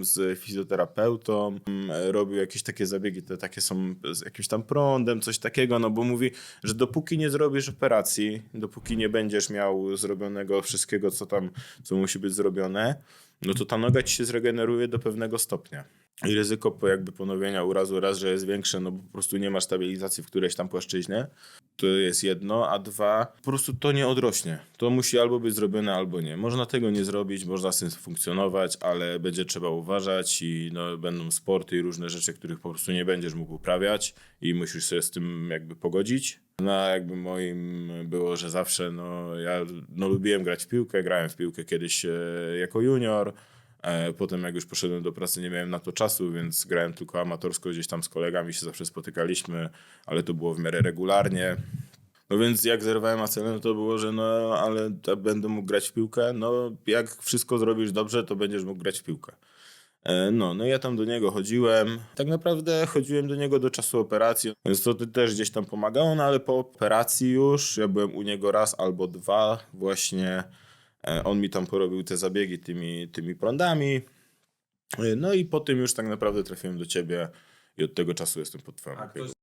Z fizjoterapeutą, mm, robił jakieś takie zabiegi, te takie są z jakimś tam prądem, coś takiego, no bo mówi, że dopóki nie zrobisz operacji, dopóki nie będziesz miał zrobionego wszystkiego, co tam, co musi być zrobione, no to ta noga ci się zregeneruje do pewnego stopnia. I ryzyko po jakby ponowienia urazu raz, że jest większe, no bo po prostu nie ma stabilizacji w którejś tam płaszczyźnie. To jest jedno, a dwa, po prostu to nie odrośnie. To musi albo być zrobione, albo nie. Można tego nie zrobić, można z tym funkcjonować, ale będzie trzeba uważać i no, będą sporty i różne rzeczy, których po prostu nie będziesz mógł uprawiać i musisz sobie z tym jakby pogodzić. No jakby moim było, że zawsze no, ja no, lubiłem grać w piłkę, grałem w piłkę kiedyś e, jako junior, Potem jak już poszedłem do pracy nie miałem na to czasu, więc grałem tylko amatorsko, gdzieś tam z kolegami się zawsze spotykaliśmy, ale to było w miarę regularnie. No więc jak zerwałem acelę, no to było, że no ale będę mógł grać w piłkę, no jak wszystko zrobisz dobrze, to będziesz mógł grać w piłkę. E, No, no ja tam do niego chodziłem. Tak naprawdę chodziłem do niego do czasu operacji, więc to też gdzieś tam pomagało, no ale po operacji już, ja byłem u niego raz albo dwa właśnie. E, On mi tam porobił te zabiegi tymi, tymi prądami. E, No i po tym już tak naprawdę trafiłem do ciebie i od tego czasu jestem pod twoją opieką.